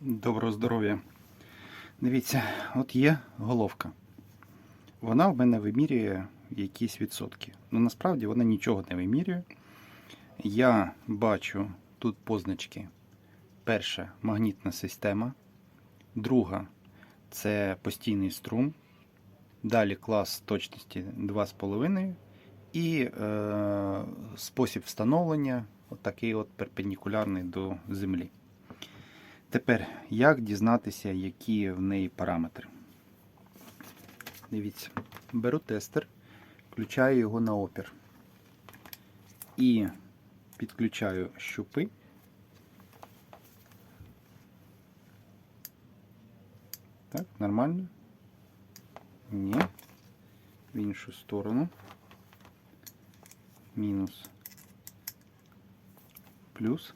Доброго здоров'я. Дивіться, от є головка. Вона в мене вимірює якісь відсотки. Ну насправді вона нічого не вимірює. Я бачу тут позначки. Перша магнітна система. Друга це постійний струм. Далі клас точності 2,5. І е, спосіб встановлення отакий от перпендикулярний до землі. Тепер, як дізнатися, які в неї параметри? Дивіться, беру тестер, включаю його на опір і підключаю щупи. Так, нормально? Ні. В іншу сторону. Мінус. Плюс.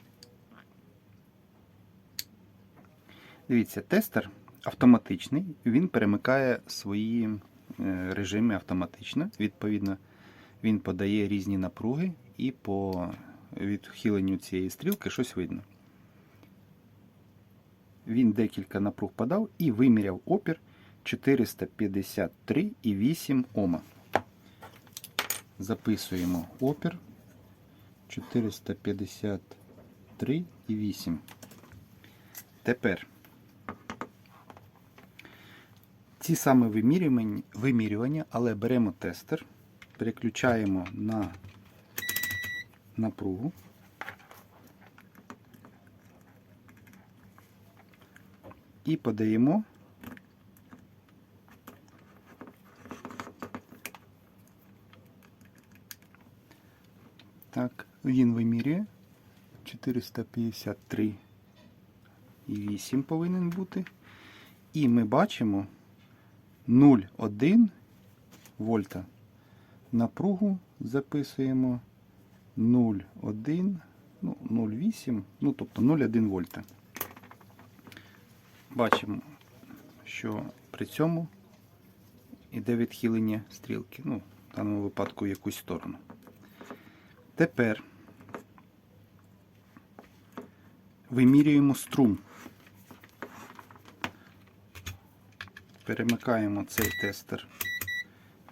Дивіться, тестер автоматичний, він перемикає свої е, режими автоматично. Відповідно, він подає різні напруги і по відхиленню цієї стрілки щось видно. Він декілька напруг подав і виміряв опір 453,8 Ома. Записуємо опір 453,8. Тепер саме вимірювання, вимірювання, але беремо тестер, переключаємо на напругу. І подаємо Так, він вимірює 453,8 повинен бути. І ми бачимо 0,1 вольта. Напругу записуємо 0,1, ну, 0,8, ну тобто 0,1 вольта. Бачимо, що при цьому іде відхилення стрілки. Ну, в даному випадку в якусь сторону. Тепер вимірюємо струм. Перемикаємо цей тестер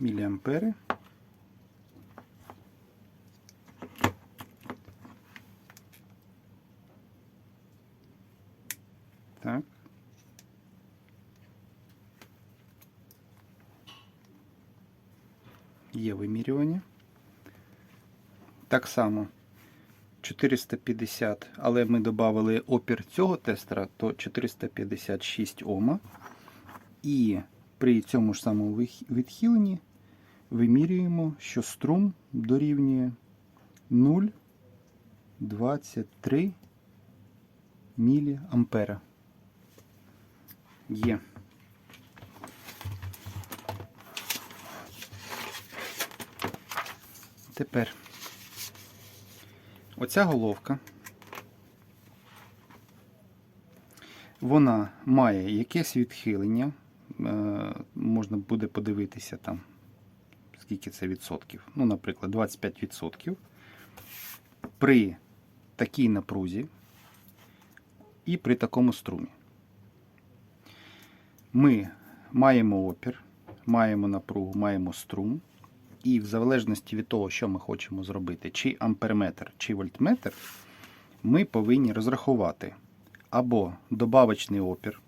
міліампери. Так. Є вимірювання. Так само 450, але ми додали опір цього тестера, то 456 Ома. І при цьому ж самому відхиленні вимірюємо, що струм дорівнює 0,23 міліампера. Є. Тепер оця головка, вона має якесь відхилення. Е, Можна буде подивитися там, скільки це відсотків. Ну, наприклад, 25 відсотків. При такій напрузі і при такому струмі. Ми маємо опір, маємо напругу, маємо струм. І в залежності від того, що ми хочемо зробити, чи амперметр, чи вольтметр, ми повинні розрахувати або добавочний опір,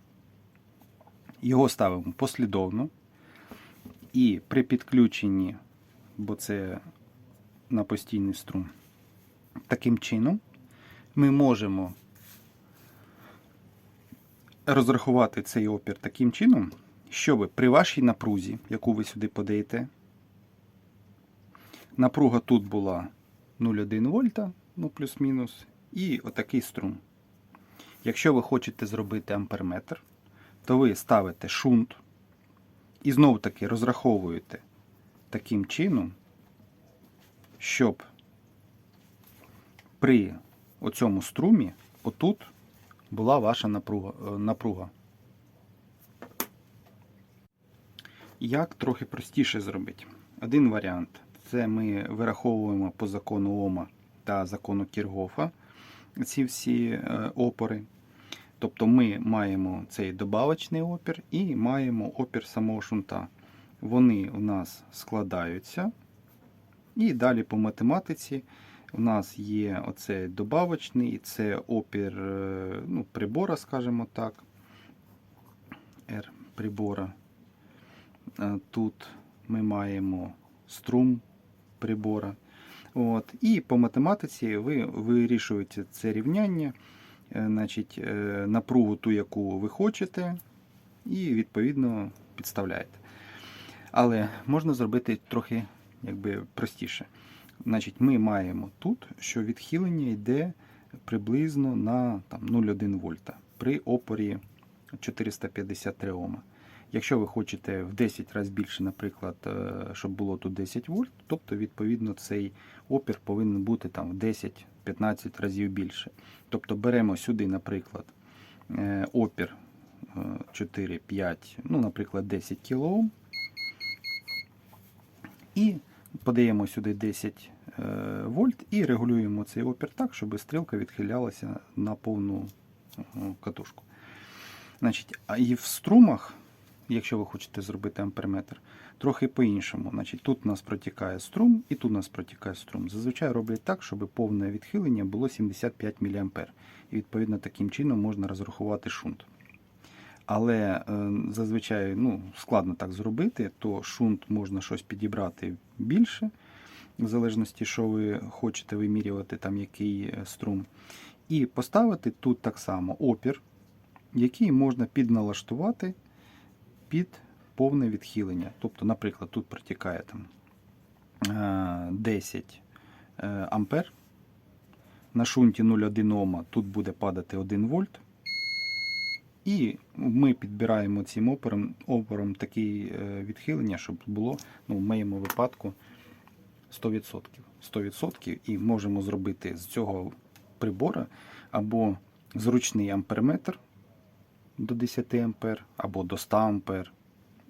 його ставимо послідовно, і при підключенні, бо це на постійний струм, таким чином ми можемо розрахувати цей опір таким чином, щоб при вашій напрузі, яку ви сюди подаєте, Напруга тут була 0,1 вольта, ну плюс-мінус, і отакий струм. Якщо ви хочете зробити амперметр, то ви ставите шунт і знову таки розраховуєте таким чином, щоб при оцьому струмі отут була ваша напруга. е. Як трохи простіше зробити? Один варіант це ми вираховуємо по закону Ома та закону Кіргофа ці всі е, опори. Тобто ми маємо цей добавочний опір і маємо опір самого шунта. Вони у нас складаються. І далі по математиці у нас є оцей добавочний, це опір е, ну, прибора, скажімо так. R прибора. Е, Тут ми маємо струм прибора. От. І по математиці ви вирішуєте це рівняння, значить, е, напругу ту, яку ви хочете, і відповідно підставляєте. Але можна зробити трохи якби, простіше. Значить, ми маємо тут, що відхилення йде приблизно на 0,1 вольта при опорі 453 Ома. Якщо ви хочете в 10 разів більше, наприклад, е, щоб було тут 10 вольт, тобто, відповідно, цей опір повинен бути там в 10-15 разів більше. Тобто беремо сюди, наприклад, е, опір е, 4-5, ну, наприклад, 10 кОм. І подаємо сюди 10 е, вольт і регулюємо цей опір так, щоб стрілка відхилялася на повну катушку. Значить, і в струмах, якщо ви хочете зробити амперметр, трохи по-іншому. Значить, тут у нас протікає струм і тут у нас протікає струм. Зазвичай роблять так, щоб повне відхилення було 75 мА. І відповідно таким чином можна розрахувати шунт. Але е, зазвичай ну, складно так зробити, то шунт можна щось підібрати більше, в залежності, що ви хочете вимірювати, там який е, струм. І поставити тут так само опір, який можна підналаштувати під повне відхилення. Тобто, наприклад, тут протікає там, е, 10 е, ампер. На шунті 0,1 Ома тут буде падати 1 вольт. І ми підбираємо цим опором, опором таке відхилення, щоб було ну, в моєму випадку 100%. 100% і можемо зробити з цього прибора або зручний амперметр до 10 ампер, або до 100 ампер,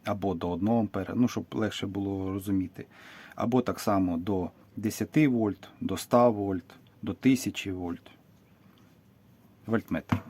або до 1 ампера, ну, щоб легше було розуміти. Або так само до 10 вольт, до 100 вольт, до 1000 вольт. Вольтметр.